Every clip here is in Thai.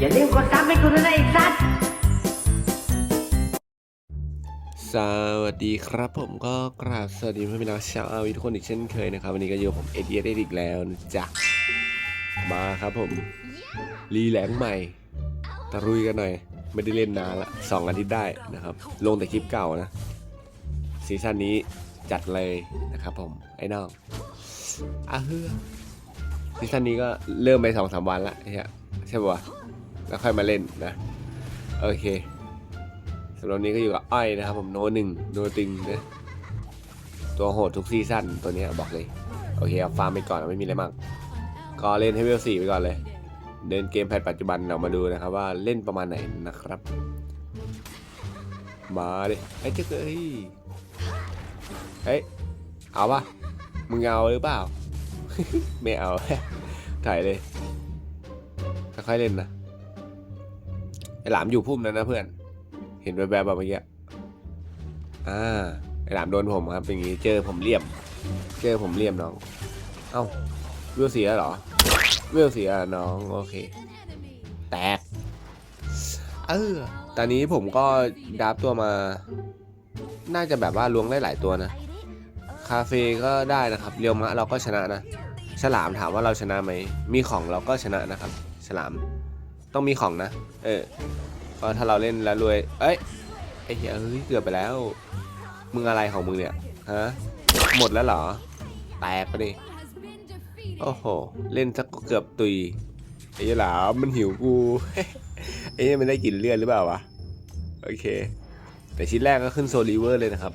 อย่าลืมกดซับให้กูด้วยนะไอ้สัตว์สวัสดีครับผมก็กราบสวัสดีเพื่อนพี่น้องชาวอาวีทุกคนอีกเช่นเคยนะครับ วันนี้ก็อยู่ผมเอเดียได้อีกแล้วนะจ๊ะมาครับผม รีแลงค์ใหม่ตะรุยกันหน่อย ไม่ได้เล่นนานละสองอาทิตย์ได้นะครับ ลงแต่คลิปเก่านะซีซั่นนี้จัดเลยนะครับผมไอ้น้องอะเฮือซีซั่นนี้ก็เริ่มไปสองสามวันละเฮียใช่ปะวะ แล้วค่อยมาเล่นนะ โอเคสำหรับนี้ก็อยู่กับอ้อยนะครับผมโนหนึ่งโนติงนะตัวโหดทุกซีซั่นตัวนี้บอกเลย โอเคเอาฟาร์มไปก่อนไม่มีอะไรมาก ก็เล่นให้เวลสี่ไปก่อนเลย เดินเกมแพทปัจจุบันเรามาดูนะครับว่าเล่นประมาณไหนนะครับ มาดิไอ้เจ้าเอ้ยเฮ้ยเอาปะมึงเอาหรือเปล่า ไม่เอาถ่ายเลยค่อยๆเล่นนะ ไอหลามอยู่พุ่มนั้นนะเพื่อน เห็นแวบๆแบบเมื่อกี้อ่าไอหลามโดนผมครับเป็นอย่างงี้เจอผมเลี่ยม เจอผมเลี่ยมน้อง เอ้าเวลเสียเหรอเวลเสียน้องโอเค แตกเออตอนนี้ผมก็ดับตัวมา น่าจะแบบว่าล้วงได้หลายตัวนะ คาเฟ่ก็ได้นะครับ เรียวมะเราก็ชนะนะ ฉลามถามว่าเราชนะไหม มีของเราก็ชนะนะครับ ฉลาม ต้องมีของนะ เออก็ถ้าเราเล่นแล้วรวย เอ้ยไอ้เหี้ยเอ้ยเกือบไปแล้ว มึงอะไรของมึงเนี่ย ฮะ หมดแล้วเหรอ แตกไปดิ โอ้โห เล่นสักเกือบตุย ไอ้เหี้ยหลามันหิวกู ไอ้เหี้ยมันได้กลินเลือดหรือเปล่าวะ โอเค แต่ชิ้นแรกก็ขึ้นโซลิเวอร์เลยนะครับ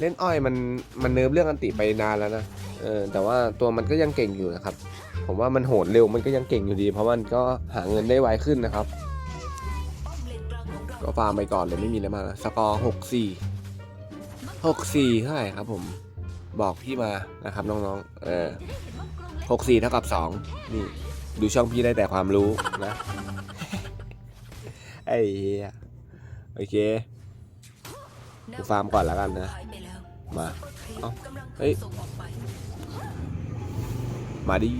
เล่นอ้อยมันมันเนิร์ฟเรื่องอันติไปนานแล้วนะ เออ แต่ว่าตัวมันก็ยังเก่งอยู่นะครับ ผมว่ามันโหดเร็วมันก็ยังเก่งอยู่ดี เพราะมันก็หาเงินได้ไวขึ้นนะครับ ก็ฟาร์มไปก่อนเลยไม่มีอะไรมากสกอร์หกสี่หกสี่เท่าไหร่ครับผมบอกพี่มานะครับน้องๆ เออหกสี่เท่ากับสองนี่ ดูช่องพี่ได้แต่ความรู้นะไอ้เหี้ยโอเคกูฟาร์มก่อนแล้วกันนะ มา เอ้าเฮ้ย มาดิ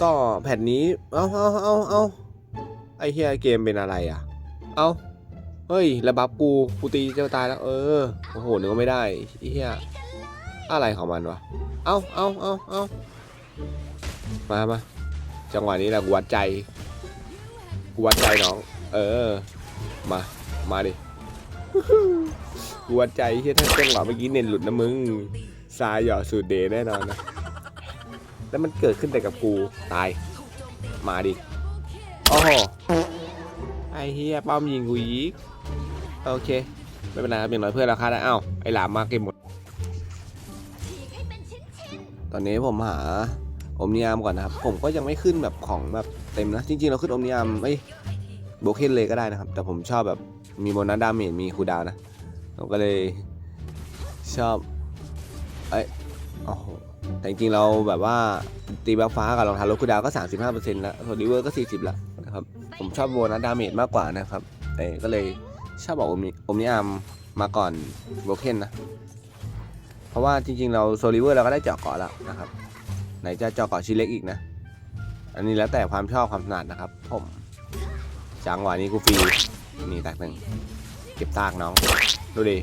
ก็แผ่นนี้ เอาเอาเอาเอาไอเฮียเกมเป็นอะไรอะ เอาเฮ้ยระบับกูกูตีจะตายแล้ว เออ โอ้โหนึกว่าไม่ได้ไอเฮียอะไรของมันวะ เอาเอาเอาเอามามาจังหวะนี้แหละกูวัดใจ กูวัดใจน้อง เออ มา มาดิกูวัดใจเฮียถ้าจังหวะเมื่อกี้เน้นหลุดนะมึง ซายหยอดสูตรเดแน่นอนนะ แล้วมันเกิดขึ้นแต่กับกูตาย มาดิโอ้โหไอ้เฮียป้อมยิงกูอีกโอเค ไม่เป็นไรครับอย่างน้อยเพื่อนเราฆ่าได้อ้าวไอ้หลามมาเก็บหมด ตอนนี้ผมหาอมนิยามก่อนนะครับ ผมก็ยังไม่ขึ้นแบบของแบบเต็มนะ จริงๆ เราขึ้นอมนิยามไม่โบเคนเลยก็ได้นะครับ แต่ผมชอบแบบมีโบนัสดาเมจมีคูดาวน์นะผมก็เลยชอบ เอ้ยโอ้โห แต่จริงๆเราแบบว่าตีบัฟฟ้ากับรองเท้ารถคูดาวน์ก็ 35%แล้วโซลิเวอร์ก็ 40 แล้วนะครับ ผมชอบโบนัสดาเมจมากกว่านะครับแต่ก็เลยชอบบอกอมนิอมนิยามมาก่อนโบเคนนะ เพราะว่าจริงๆ เราโซลิเวอร์เราก็ได้เจาะเกาะแล้วนะครับ ไหนจะเจาะเกาะชิ้นเล็กอีกนะ อันนี้แล้วแต่ความชอบความถนัดนะครับ ผมจังหวะนี้กูฟรีนี่แตกหนึ่งเก็บซากน้อง ดูดิ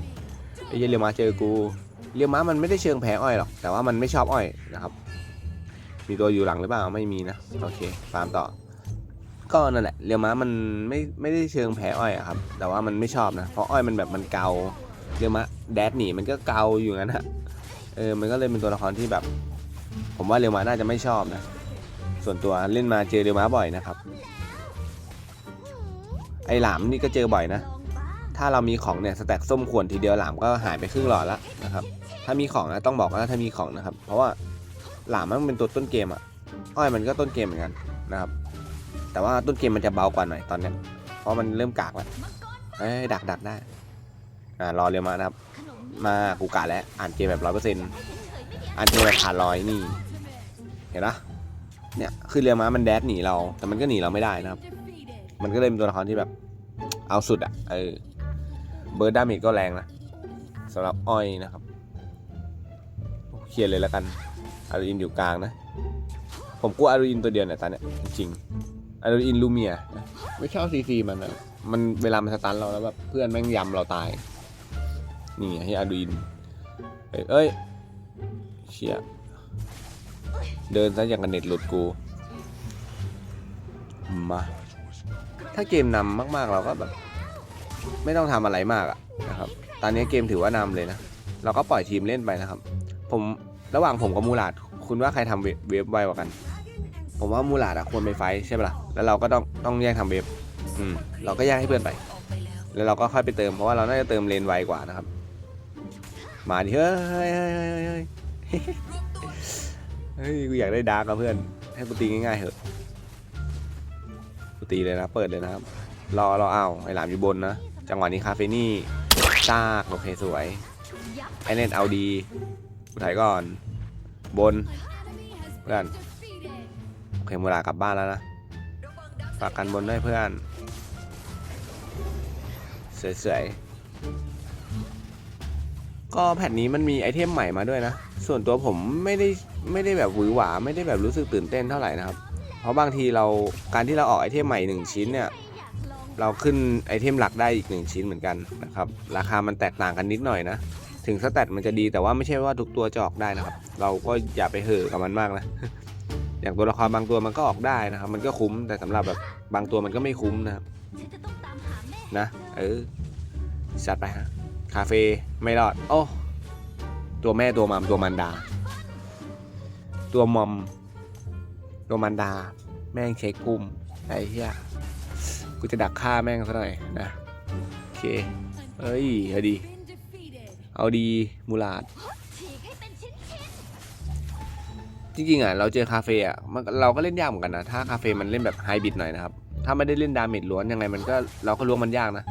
ไอ้เยเรีมาเจอกู เรียวมามันไม่ได้เชิงแพ้อ้อยหรอก แต่ว่ามันไม่ชอบอ้อยนะครับ มีตัวอยู่หลังหรือเปล่าไม่มีนะ โอเคฟาร์มต่อ ก็นั่นแหละเรียวม้ามันไม่ไม่ได้เชิงแพ้อ้อยอะครับ แต่ว่ามันไม่ชอบนะ เพราะอ้อยมันแบบมันเกาเรียวม้าแดดหนีมันก็เกาอยู่งั้นฮะ เออ มันก็เลยเป็นตัวละครที่แบบ ผมว่าเรียวม้าน่าจะไม่ชอบนะ ส่วนตัวเล่นมาเจอเรียวม้าบ่อยนะครับ ไอหลามนี่ก็เจอบ่อยนะ ถ้าเรามีของเนี่ยสแต็กส้มขวนทีเดียวหลามก็หายไปครึ่งหลอดแล้วนะครับถ้ามีของนะต้องบอกว่าถ้ามีของนะครับ เพราะว่าหลามมันเป็นตัวต้นเกมอะอ้อยมันก็ต้นเกมเหมือนกันนะครับ แต่ว่าต้นเกมมันจะเบากว่าหน่อยตอนเนี้ยเพราะมันเริ่มกากแล้วเอ้ยดักดักได้อ่ารอเรียวมานะครับ มากูกะแล้วอ่านเกมแบบร้อยเปอร์เซ็นต์อ่านเกมแบบผ่านร้อยนี่เห็นปะเนี่ยคือเรียวม้ามันแดดหนีเรา แต่มันก็หนีเราไม่ได้นะครับ มันก็เลยเป็นตัวละครที่แบบเอาสุดอะเออ เบิร์ดดาเมจก็แรงนะสำหรับอ้อยนะครับเคลียร์เลยแล้วกันอารุอินอยู่กลางนะ ผมกลัวอารุอินตัวเดียวเนี่ยตอนเนี้ยจริงๆอะดรีนาลินลูเมียไม่ชอบซีซีมันอะมันเวลามันสตันเราแล้วแบบเพื่อนแม่งยำเราตาย นี่ไงให้อะดรีนเอ้ยเอ้ยเชี่ยเดินซะอย่างกันเน็ตหลุดกูมาถ้าเกมนำมากๆเราก็แบบ ไม่ต้องทำอะไรมากอะนะครับ ตอนนี้เกมถือว่านำเลยนะ เราก็ปล่อยทีมเล่นไปนะครับ ผมระหว่างผมกับมูลาดคุณว่าใครทำเวเวฟไวกว่ากัน ผมว่ามูลาดอะควรไปไฟใช่ปะล่ะ แล้วเราก็ต้องต้องแยกทำเวฟอืมเราก็แยกให้เพื่อนไป แล้วเราก็ค่อยไปเติมเพราะว่าเราน่าจะเติมเลนไวกว่านะครับ มาดิเฮ้ยเฮ้ยเฮ้ยเฮ้ยเฮ้ยเฮ้ยกูอยากได้ดาร์กกับเพื่อน ให้กูตีง่ายๆเถอะกูตีเลยนะ เปิดเลยนะครับ รอรอเอาไอ้หลามอยู่บนนะ จังหวะนี้คาเฟนี่ซากโอเคสวย ไอเน็ตเอาดีกูถ่ายก่อน บนเพื่อนโอเคมูลากลับบ้านแล้วนะฝากกันบนด้วยเพื่อนสวยๆก็แผ่นนี้มันมีไอเทมใหม่มาด้วยนะ ส่วนตัวผมไม่ได้ไม่ได้แบบหวือหวา ไม่ได้แบบรู้สึกตื่นเต้นเท่าไหร่นะครับ เพราะบางทีเราการที่เราออกไอเทมใหม่หนึ่งชิ้นเนี่ย เราขึ้นไอเทมหลักได้อีกหนึ่งชิ้นเหมือนกันนะครับ ราคามันแตกต่างกันนิดหน่อยนะ ถึงสแตทมันจะดีแต่ว่าไม่ใช่ว่าทุกตัวจะออกได้นะครับ เราก็อย่าไปเห่อกับมันมากนะ อย่างตัวละครบางตัวมันก็ออกได้นะครับ มันก็คุ้มแต่สำหรับแบบบางตัวมันก็ไม่คุ้มนะครับนะเออจัดไปฮะคาเฟ่ไม่รอด โอ้ ตัวแม่ตัวมัมตัวมันดา ตัวมอม ตัวมันดา แม่งเช็คกุมไอ้เหี้ย กูจะดักฆ่าแม่งซะหน่อยนะโอเคเอ้ยเอาดี เอาดีมูลาดจริงๆอะเราเจอคาเฟ่อะมันเราก็เล่นยากเหมือนกันนะ ถ้าคาเฟ่มันเล่นแบบไฮบิดหน่อยนะครับ ถ้าไม่ได้เล่นดาเมจล้วนยังไงมันก็เราก็ล้วงมันยากนะ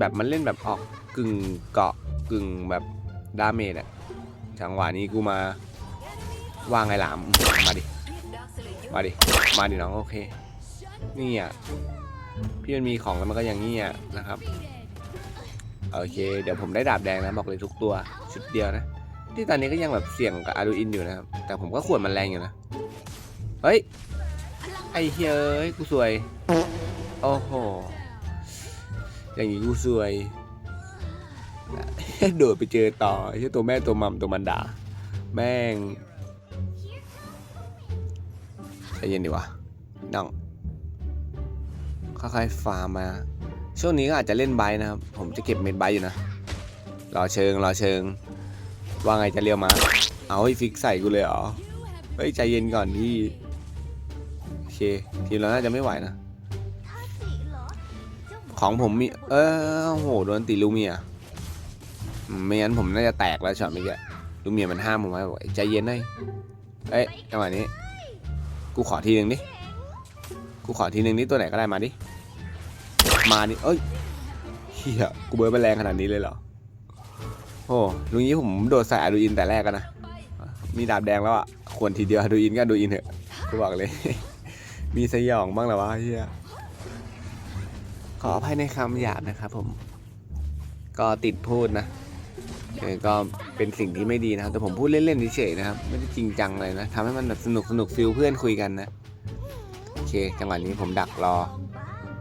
แบบมันเล่นแบบออกกึ่งเกาะกึ่งแบบดาเมจอะจังหวะนี้กูมาว่างไงหลามมาดิมาดิมาดิน้องโอเคนี่อะ พี่มันมีของแล้วมันก็อย่างนี้อะนะครับ โอเค เดี๋ยวผมได้ดาบแดงนะบอกเลยทุกตัวชุดเดียวนะ ที่ตอนนี้ก็ยังแบบเสี่ยงกับอารูอินอยู่นะครับ แต่ผมก็ขวดมันแรงอยู่นะ เฮ้ย ไอเฮ้ยกูสวย โอ้โห อย่างนี้กูสวย โดดไปเจอต่อไอ้ตัวแม่ตัวมัมตัวมันดา แม่งใจเย็นดีวะน้อง ค่อยๆฟาร์มมาช่วงนี้ก็อาจจะเล่นไบนะครับ ผมจะเก็บเม็ดไบอยู่นะ รอเชิง รอเชิง ว่าไงจะเลี้ยวมา เอาให้ฟิกใส่กูเลยเหรอ เฮ้ย ใจเย็นก่อนพี่ โอเค ทีมเราน่าจะไม่ไหวนะ ของผมมี เออโห โดนตีลูเมีย ไม่งั้นผมน่าจะแตกแล้วช็อตเมื่อกี้ลูเมียมันห้ามผมไว้บอกใจเย็นหน่อยเอ้ยจังหวะนี้ กูขอทีหนึ่งดิ กูขอทีหนึ่งนี่ตัวไหนก็ได้มาดิ มาดิเอ้ยเฮียกูเบิร์ดไปแรงขนาดนี้เลยเหรอโอ้ลุงนี้ผมโดดใส่อะดูอินแต่แรกกันนะมีดาบแดงแล้วอะควรทีเดียวอะดูอินก็ดูอินเถอะกูบอกเลย มีสยองบ้างเหรอวะเฮียขออภัยในคำหยาบนะครับผม ก็ติดพูดนะเออก็เป็นสิ่งที่ไม่ดีนะครับแต่ผมพูดเล่นๆเฉยๆนะครับ ไม่ได้จริงจังเลยนะทำให้มันแบบสนุกสนุกฟิลเพื่อนคุยกันนะ โอเค จังหวะนี้ผมดักรอ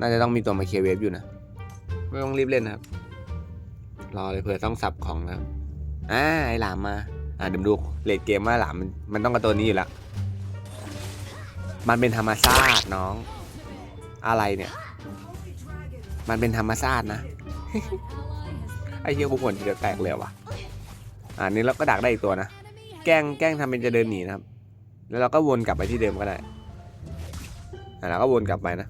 น่าจะต้องมีตัวมาเคลียเวฟอยู่นะ ไม่ต้องรีบเล่นนะครับ รอเลยเผื่อต้องสับของนะครับอ่าไอหลามมา อ่าเดี๋ยวดูเลดเกมว่าหลามมันมันต้องกับตัวนี้อยู่แล้วมันเป็นธรรมชาติน้อง อะไรเนี่ย มันเป็นธรรมชาตินะไอ้เหี้ยกูผลทีเดียวแตกเลยว่ะ อ่านี้เราก็ดักได้อีกตัวนะ แกล้งแกล้งทำเป็นจะเดินหนีนะครับ แล้วเราก็วนกลับไปที่เดิมก็ได้ อ่าเราก็วนกลับไปนะ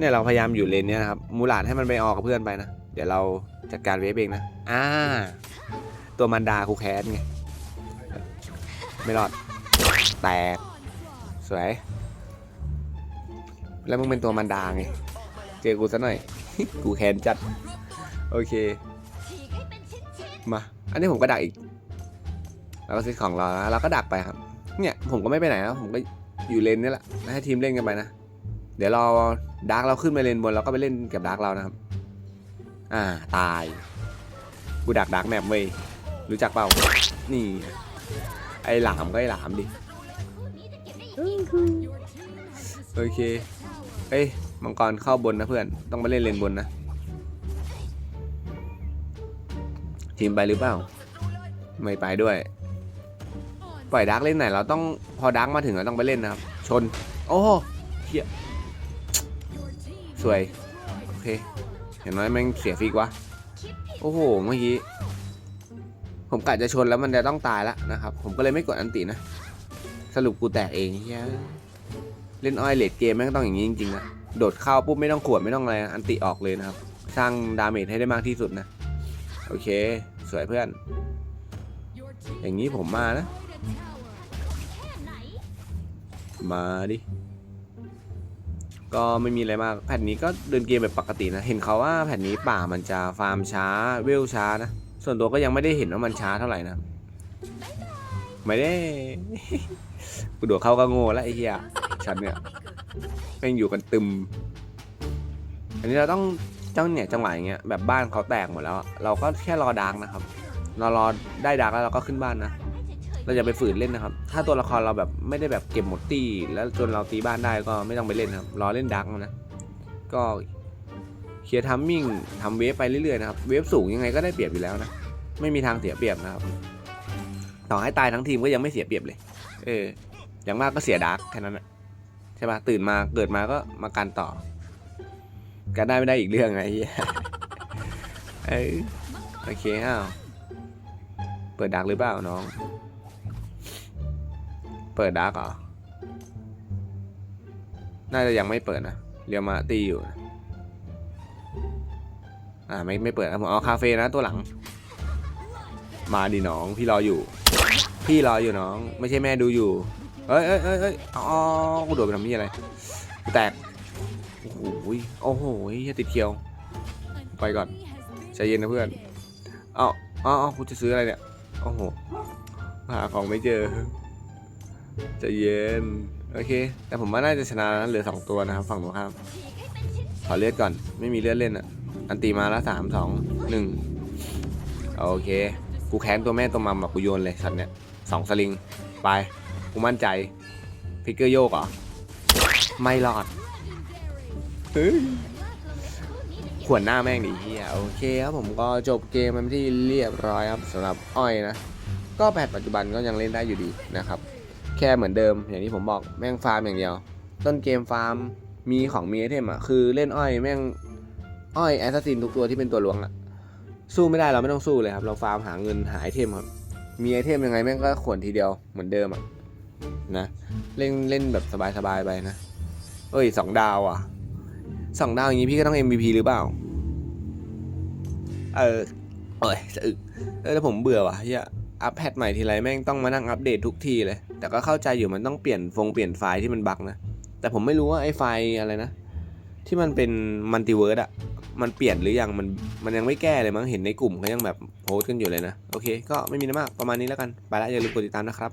เนี่ยเราพยายามอยู่เลนเนี้ยนะครับมูหลาดให้มันไปออกกับเพื่อนไปนะ เดี๋ยวเราจัดการเวฟเองนะ อ่า ตัวมันดาคูแคสไง ไม่รอด แตก สวย แล้วมึงเป็นตัวมันดาไง เจอกูซะหน่อย กูแค้นจัด โอเค มา อันนี้ผมก็ดักอีก แล้วก็ซื้อของรอแล้วเราก็ดักไปครับ เนี่ยผมก็ไม่ไปไหนแล้วผมก็อยู่เลนนี่แหละ ให้ทีมเล่นกันไปนะ เดี๋ยวเรอดาร์กเราขึ้นไปเลนบนเราก็ไปเล่นกับดาร์กเรานะครับ อ่าตายกูดักดาร์กแมปเว้ยรู้จักเปล่า นี่ ไอหลามก็ไอหลามดิ โอเค เอ้ย มังกรเข้าบนนะเพื่อน ต้องมาเล่นเลนบนนะ ทีมไปหรือเปล่า ไม่ไปด้วย ปล่อยดักเล่นไหน เราต้องพอดักมาถึงเราต้องไปเล่นนะครับ ชน โอ้เฮีย สวย โอเคเห็นไหมแม่งเสียฟรีกวะ โอ้โห เมื่อกี้ ผมกะจะชนแล้วมันจะต้องตายแล้วนะครับ ผมก็เลยไม่กดอันตินะ สรุปกูแตกเองเฮียเล่นอ้อยเลดเกมแม่งต้องอย่างนี้จริงๆนะ โดดเข้าปุ๊บไม่ต้องขวดไม่ต้องอะไร อันติออกเลยนะครับ สร้างดาเมจให้ได้มากที่สุดนะ โอเค สวยเพื่อน อย่างนี้ผมมานะ มาดิ ก็ไม่มีอะไรมากแผ่นนี้ก็เดินเกมแบบปกตินะ เห็นเขาว่าแผ่นนี้ป่ามันจะฟาร์มช้าเวลช้านะ ส่วนตัวก็ยังไม่ได้เห็นว่ามันช้าเท่าไหร่นะ ไม่ได้ กูโดดเข้าก็โง่แล้วไอ้เหี้ยฉันเนี่ยแม่งอยู่กันตึม อันนี้เราต้องจังเนี่ยจังหวะอย่างเงี้ยแบบบ้านเขาแตกหมดแล้ว เราก็แค่รอดาร์กนะครับ เรารอได้ดาร์กแล้วเราก็ขึ้นบ้านนะ เราจะไปฝืนเล่นนะครับ ถ้าตัวละครเราแบบไม่ได้แบบเก็บหมดตีแล้วจนเราตีบ้านได้ก็ไม่ต้องไปเล่นครับ รอเล่นดาร์กนะ ก็เคลียร์ทัมมิ่งทำเวฟไปเรื่อยๆนะครับ เวฟสูงยังไงก็ได้เปรียบอยู่แล้วนะ ไม่มีทางเสียเปรียบนะครับ ต่อให้ตายทั้งทีมก็ยังไม่เสียเปรียบเลย เออ อย่างมากก็เสียดาร์กแค่นั้นแหละใช่ปะตื่นมาเกิดมาก็มากันต่อกันได้ไม่ได้อีกเรื่องไงเฮียเอ้ยโอเคอ้าว เปิดดักหรือเปล่าน้อง เปิดดักเหรอ น่าจะยังไม่เปิดนะ เรียวมาตีอยู่ อ่าไม่ไม่เปิดครับผมเอาคาเฟ่นะตัวหลัง มาดิน้องพี่รออยู่ พี่รออยู่น้อง ไม่ใช่แม่ดูอยู่เอ้ยเอ้ยเอ้ยเอ้ยอ๋อกูโดดไปทำนี่อะไรกูแตก โอ้โหโอ้โหยอย่าติดเคียว ไปก่อนใจเย็นนะเพื่อนเอ้าเอ้าเอ้ากูจะซื้ออะไรเนี่ย โอ้โห หาของไม่เจอ ใจเย็น โอเค แต่ผมว่าน่าจะชนะนะเหลือสองตัวนะครับ ฝั่งตรงข้ามขอเลือดก่อน ไม่มีเลือดเล่นอะ อันตีมาแล้วสามสองหนึ่งโอเค กูแค้นตัวแม่ตัวมัมแบบกูโยนเลยสัตว์เนี่ยสองสลิง ไป กูมั่นใจฟิกเกอร์โยกเหรอ ไม่รอดเฮ้ยขวนหน้าแม่งดิเฮียโอเคครับผมก็จบเกมมันที่เรียบร้อยครับสำหรับอ้อยนะ ก็แพทปัจจุบันก็ยังเล่นได้อยู่ดีนะครับ แค่เหมือนเดิม อย่างที่ผมบอกแม่งฟาร์มอย่างเดียว ต้นเกมฟาร์มมีของมีไอเทมอะคือเล่นอ้อยแม่งอ้อยแอสซัสซินทุกตัวที่เป็นตัวหลวงอะสู้ไม่ได้เราไม่ต้องสู้เลยครับ เราฟาร์มหาเงินหาไอเทมครับ มีไอเทมยังไงแม่งก็ขวนทีเดียวเหมือนเดิมอะนะเล่นเล่นแบบสบายๆไปนะ เอ้ยสองดาวอะสองดาวอย่างนี้พี่ก็ต้อง MVP หรือเปล่า เออเอ้ยสะอึกเออแต่ผมเบื่อว่ะเฮีย อัปแพทใหม่ทีไรแม่งต้องมานั่งอัปเดตทุกทีเลย แต่ก็เข้าใจอยู่มันต้องเปลี่ยนฟงเปลี่ยนไฟล์ที่มันบักนะ แต่ผมไม่รู้ว่าไอ้ไฟล์อะไรนะ ที่มันเป็นมัลติเวิร์ดอะมันเปลี่ยนหรือยังมันมันยังไม่แก้เลยมั้งเห็นในกลุ่มเขายังแบบโพสต์กันอยู่เลยนะ โอเค ก็ไม่มีอะไรมากประมาณนี้แล้วกัน ไปละอย่าลืมกดติดตามนะครับ